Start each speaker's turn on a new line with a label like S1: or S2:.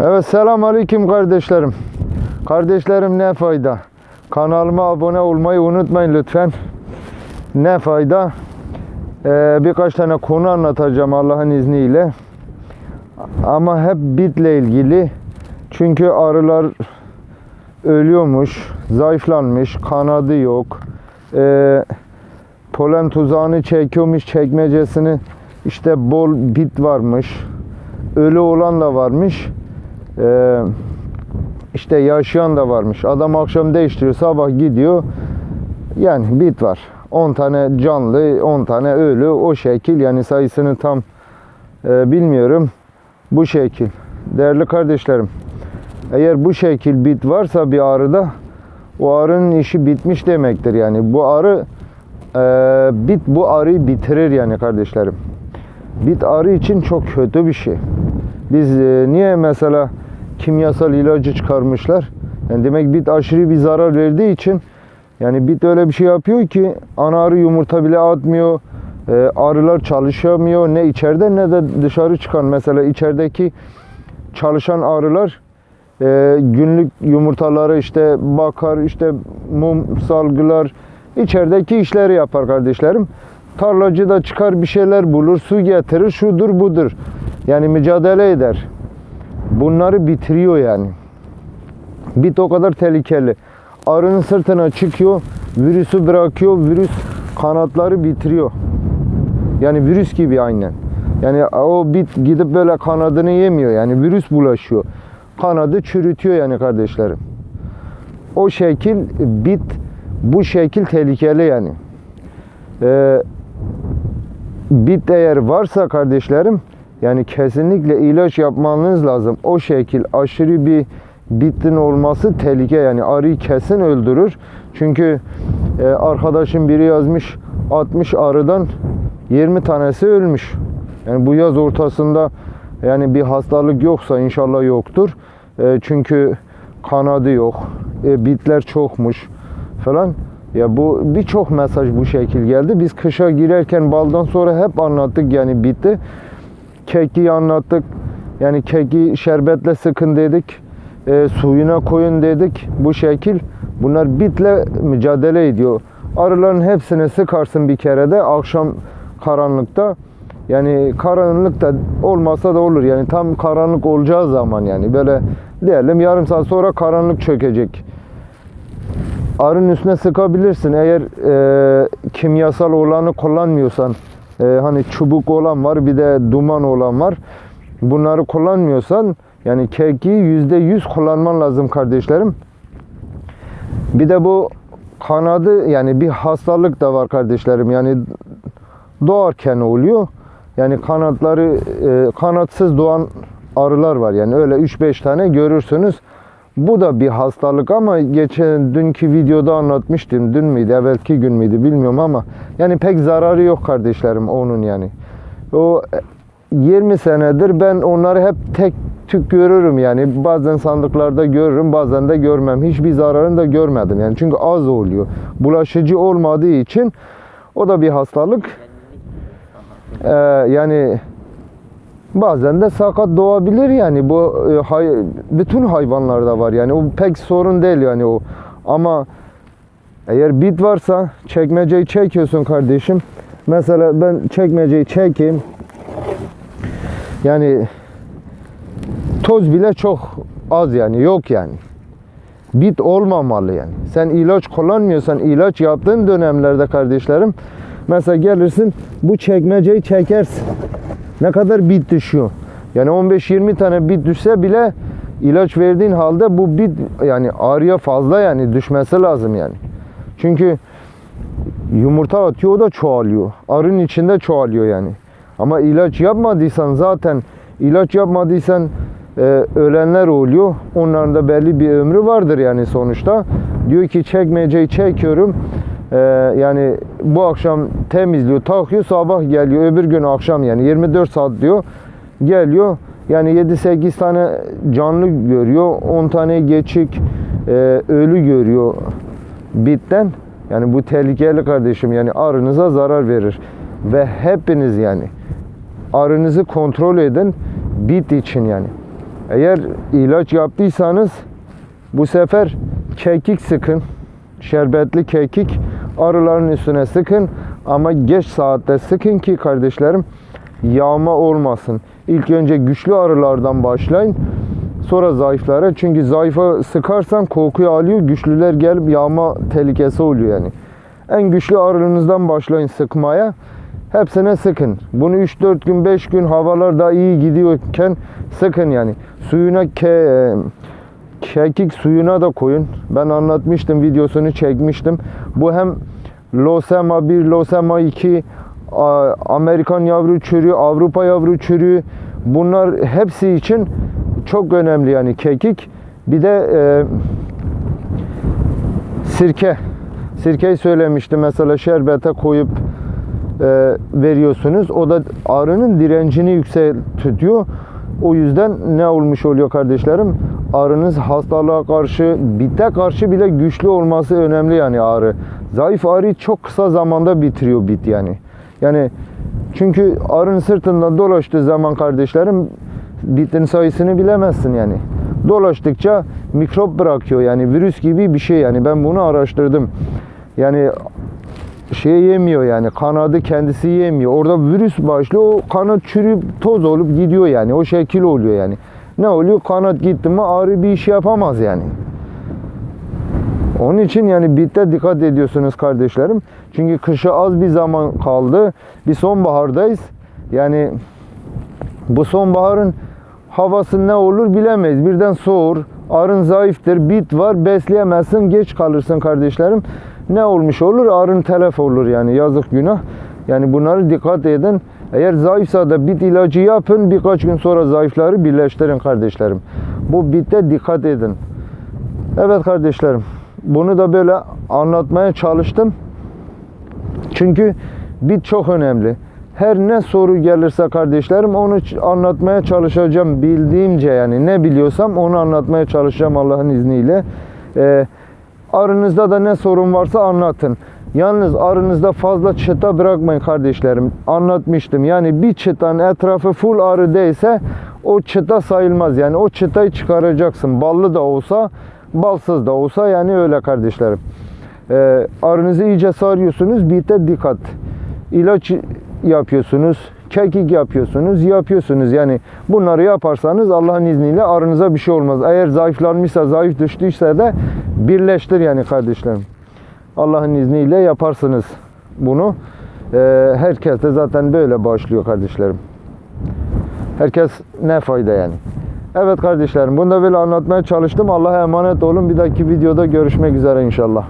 S1: Evet selam aleyküm kardeşlerim. Kardeşlerim ne fayda. Kanalıma abone olmayı unutmayın lütfen. Ne fayda. Ee, birkaç tane konu anlatacağım Allah'ın izniyle. Ama hep bitle ilgili. Çünkü arılar ölüyormuş, zayıflanmış, kanadı yok. Ee, polen tuzağını çekiyormuş, çekmecesini işte bol bit varmış. Ölü olan da varmış. Ee, işte yaşayan da varmış. Adam akşam değiştiriyor, sabah gidiyor. Yani bit var. 10 tane canlı, 10 tane ölü o şekil. Yani sayısını tam e, bilmiyorum. Bu şekil. Değerli kardeşlerim, eğer bu şekil bit varsa bir arıda o arının işi bitmiş demektir. Yani bu arı e, bit bu arıyı bitirir yani kardeşlerim. Bit arı için çok kötü bir şey. Biz e, niye mesela kimyasal ilacı çıkarmışlar? Yani demek bit aşırı bir zarar verdiği için yani bit öyle bir şey yapıyor ki ana arı yumurta bile atmıyor. E, arılar çalışamıyor ne içeride ne de dışarı çıkan mesela içerideki çalışan arılar e, günlük yumurtaları işte bakar işte mum salgılar içerideki işleri yapar kardeşlerim. Tarlacı da çıkar bir şeyler bulur, su getirir, şudur budur. Yani mücadele eder. Bunları bitiriyor yani. Bit o kadar tehlikeli. Arının sırtına çıkıyor, virüsü bırakıyor, virüs kanatları bitiriyor. Yani virüs gibi aynen. Yani o bit gidip böyle kanadını yemiyor yani virüs bulaşıyor. Kanadı çürütüyor yani kardeşlerim. O şekil bit bu şekil tehlikeli yani. Ee, bit eğer varsa kardeşlerim yani kesinlikle ilaç yapmanız lazım. O şekil aşırı bir bitin olması tehlike yani arıyı kesin öldürür. Çünkü e, arkadaşım biri yazmış 60 arıdan 20 tanesi ölmüş. Yani bu yaz ortasında yani bir hastalık yoksa inşallah yoktur. E, çünkü kanadı yok. E, bitler çokmuş falan. Ya bu birçok mesaj bu şekil geldi. Biz kışa girerken baldan sonra hep anlattık yani bitti. Keki anlattık. Yani keki şerbetle sıkın dedik. E, suyuna koyun dedik. Bu şekil. Bunlar bitle mücadele ediyor. Arıların hepsini sıkarsın bir kere de akşam karanlıkta. Yani karanlıkta olmasa da olur. Yani tam karanlık olacağı zaman yani böyle diyelim yarım saat sonra karanlık çökecek. Arın üstüne sıkabilirsin. Eğer e, kimyasal olanı kullanmıyorsan e, hani çubuk olan var bir de duman olan var. Bunları kullanmıyorsan yani keki yüzde yüz kullanman lazım kardeşlerim. Bir de bu kanadı yani bir hastalık da var kardeşlerim. Yani doğarken oluyor. Yani kanatları e, kanatsız doğan arılar var. Yani öyle 3-5 tane görürsünüz. Bu da bir hastalık ama geçen dünkü videoda anlatmıştım. Dün müydü, evvelki gün müydü bilmiyorum ama yani pek zararı yok kardeşlerim onun yani. O 20 senedir ben onları hep tek tük görürüm yani. Bazen sandıklarda görürüm, bazen de görmem. Hiçbir zararını da görmedim yani. Çünkü az oluyor. Bulaşıcı olmadığı için o da bir hastalık. Ee, yani bazen de sakat doğabilir yani. Bu e, hay, bütün hayvanlarda var yani. O pek sorun değil yani o. Ama eğer bit varsa çekmeceyi çekiyorsun kardeşim. Mesela ben çekmeceyi çekeyim. Yani toz bile çok az yani yok yani. Bit olmamalı yani. Sen ilaç kullanmıyorsan ilaç yaptığın dönemlerde kardeşlerim mesela gelirsin bu çekmeceyi çekersin ne kadar bit düşüyor. Yani 15-20 tane bit düşse bile ilaç verdiğin halde bu bit yani ağrıya fazla yani düşmesi lazım yani. Çünkü yumurta atıyor o da çoğalıyor. Arın içinde çoğalıyor yani. Ama ilaç yapmadıysan zaten ilaç yapmadıysan e, ölenler oluyor. Onların da belli bir ömrü vardır yani sonuçta. Diyor ki çekmeceyi çekiyorum. Ee, yani bu akşam temizliyor, takıyor, sabah geliyor. Öbür gün akşam yani 24 saat diyor. Geliyor. Yani 7-8 tane canlı görüyor. 10 tane geçik e, ölü görüyor bitten. Yani bu tehlikeli kardeşim. Yani arınıza zarar verir. Ve hepiniz yani arınızı kontrol edin bit için yani. Eğer ilaç yaptıysanız bu sefer kekik sıkın. Şerbetli kekik arıların üstüne sıkın ama geç saatte sıkın ki kardeşlerim yağma olmasın. İlk önce güçlü arılardan başlayın. Sonra zayıflara. Çünkü zayıfa sıkarsan kokuyu alıyor. Güçlüler gelip yağma tehlikesi oluyor yani. En güçlü arınızdan başlayın sıkmaya. Hepsine sıkın. Bunu 3-4 gün 5 gün havalar da iyi gidiyorken sıkın yani. Suyuna ke, kekik suyuna da koyun. Ben anlatmıştım videosunu çekmiştim. Bu hem Losema 1, Losema 2, A- Amerikan yavru çürüğü, Avrupa yavru çürüğü bunlar hepsi için çok önemli yani kekik. Bir de e, sirke. Sirkeyi söylemiştim mesela şerbete koyup e, veriyorsunuz. O da arının direncini yüksek tutuyor. O yüzden ne olmuş oluyor kardeşlerim? Arınız hastalığa karşı, bite karşı bile güçlü olması önemli yani arı. Zayıf arıyı çok kısa zamanda bitiriyor bit yani. Yani çünkü arının sırtından dolaştığı zaman kardeşlerim bitin sayısını bilemezsin yani. Dolaştıkça mikrop bırakıyor yani virüs gibi bir şey yani ben bunu araştırdım. Yani şey yemiyor yani kanadı kendisi yemiyor. Orada virüs başlıyor o kanat çürüyüp toz olup gidiyor yani o şekil oluyor yani. Ne oluyor kanat gitti mi arı bir iş yapamaz yani. Onun için yani bitte dikkat ediyorsunuz kardeşlerim. Çünkü kışa az bir zaman kaldı. Bir sonbahardayız. Yani bu sonbaharın havası ne olur bilemeyiz. Birden soğur. Arın zayıftır. Bit var. Besleyemezsin. Geç kalırsın kardeşlerim. Ne olmuş olur? Arın telef olur yani. Yazık günah. Yani bunları dikkat edin. Eğer zayıfsa da bit ilacı yapın. Birkaç gün sonra zayıfları birleştirin kardeşlerim. Bu bitte dikkat edin. Evet kardeşlerim. Bunu da böyle anlatmaya çalıştım. Çünkü bit çok önemli. Her ne soru gelirse kardeşlerim onu anlatmaya çalışacağım bildiğimce yani ne biliyorsam onu anlatmaya çalışacağım Allah'ın izniyle. Ee, arınızda da ne sorun varsa anlatın. Yalnız arınızda fazla çıta bırakmayın kardeşlerim. Anlatmıştım. Yani bir çıtanın etrafı full arı değilse o çıta sayılmaz. Yani o çıtayı çıkaracaksın. Ballı da olsa, balsız da olsa yani öyle kardeşlerim. Ee, arınızı iyice sarıyorsunuz. Bite dikkat. İlaç yapıyorsunuz. Kekik yapıyorsunuz. Yapıyorsunuz. Yani bunları yaparsanız Allah'ın izniyle arınıza bir şey olmaz. Eğer zayıflanmışsa, zayıf düştüyse de birleştir yani kardeşlerim. Allah'ın izniyle yaparsınız bunu. Ee, herkes de zaten böyle başlıyor kardeşlerim. Herkes ne fayda yani. Evet kardeşlerim bunu da böyle anlatmaya çalıştım. Allah'a emanet olun. Bir dahaki videoda görüşmek üzere inşallah.